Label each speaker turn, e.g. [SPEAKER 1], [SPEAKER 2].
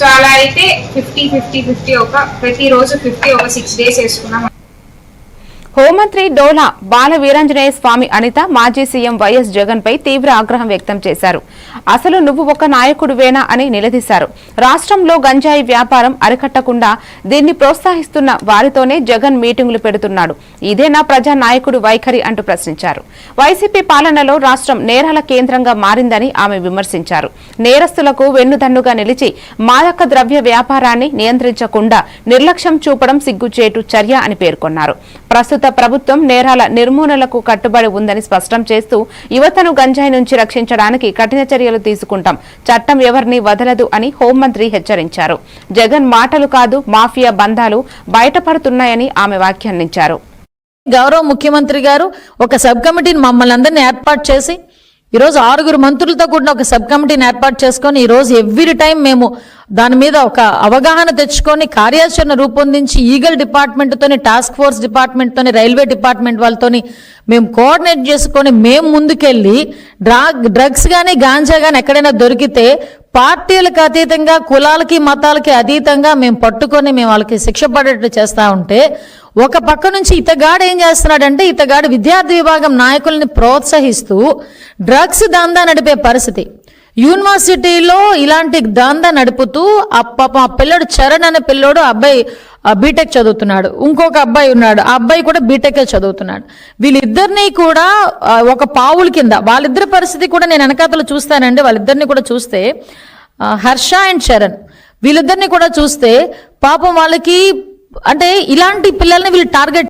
[SPEAKER 1] So అలా అయితే fifty fifty fifty ఒక ప్రతిరోజు ఫిఫ్టీ ఒక సిక్స్ డేస్ వేసుకున్నాం
[SPEAKER 2] హోంమంత్రి డోలా బాల వీరాంజనేయ స్వామి అనిత మాజీ సీఎం వైఎస్ జగన్ పై తీవ్ర ఆగ్రహం వ్యక్తం చేశారు. అసలు నువ్వు ఒక నాయకుడివేనా అని నిలదీశారు. రాష్ట్రంలో గంజాయి వ్యాపారం అరికట్టకుండా దీన్ని ప్రోత్సహిస్తున్న వారితోనే జగన్ మీటింగులు పెడుతున్నాడు. ఇదేనా ప్రజా నాయకుడు వైఖరి అంటూ ప్రశ్నించారు. వైసీపీ పాలనలో రాష్ట్రం నేరాల కేంద్రంగా మారిందని ఆమె విమర్శించారు. నేరస్తులకు వెన్నుదన్నుగా నిలిచి మాదక ద్రవ్య వ్యాపారాన్ని నియంత్రించకుండా నిర్లక్ష్యం చూపడం సిగ్గుచేటు చర్య అని పేర్కొన్నారు. ప్రస్తుత ప్రభుత్వం నేరాల నిర్మూలనకు కట్టుబడి ఉందని స్పష్టం చేస్తూ యువతను గంజాయి నుంచి రక్షించడానికి కఠిన చర్యలు తీసుకుంటాం చట్టం ఎవరిని వదలదు అని హోంమంత్రి హెచ్చరించారు. జగన్ మాటలు కాదు మాఫియా బంధాలు బయటపడుతున్నాయని ఆమె వ్యాఖ్యానించారు.
[SPEAKER 3] గౌరవ ముఖ్యమంత్రి గారు ఒక సబ్ కమిటీని మమ్మల్ని అందరినీ ఏర్పాటు చేసి ఈరోజు ఆరుగురు మంత్రులతో కూడిన ఒక సబ్ కమిటీని ఏర్పాటు చేసుకొని ఈరోజు ఎవ్రీ టైం మేము దాని మీద ఒక అవగాహన తెచ్చుకొని కార్యాచరణ రూపొందించి ఈగల్ డిపార్ట్మెంట్తోని టాస్క్ ఫోర్స్ డిపార్ట్మెంట్తోని రైల్వే డిపార్ట్మెంట్ వాళ్ళతోని మేము కోఆర్డినేట్ చేసుకొని మేము ముందుకెళ్ళి డ్రా డ్రగ్స్ కానీ గాంజా కానీ ఎక్కడైనా దొరికితే పార్టీలకు అతీతంగా కులాలకి మతాలకి అతీతంగా మేము పట్టుకొని మేము వాళ్ళకి శిక్ష పడేట్టు చేస్తూ ఉంటే ఒక పక్క నుంచి ఇతగాడు ఏం చేస్తున్నాడంటే ఇతగాడు విద్యార్థి విభాగం నాయకుల్ని ప్రోత్సహిస్తూ డ్రగ్స్ దందా నడిపే పరిస్థితి. యూనివర్సిటీలో ఇలాంటి దంద నడుపుతూ ఆ పాప ఆ పిల్లడు చరణ్ అనే పిల్లోడు ఆ అబ్బాయి బీటెక్ చదువుతున్నాడు. ఇంకొక అబ్బాయి ఉన్నాడు. ఆ అబ్బాయి కూడా బీటెక్ చదువుతున్నాడు. వీళ్ళిద్దరినీ కూడా ఒక పావుల కింద వాళ్ళిద్దరి పరిస్థితి కూడా నేను వెనకాతలు చూస్తానండి. వాళ్ళిద్దరిని కూడా చూస్తే హర్ష అండ్ చరణ్. వీళ్ళిద్దరిని కూడా చూస్తే పాపం వాళ్ళకి అంటే ఇలాంటి పిల్లల్ని వీళ్ళు టార్గెట్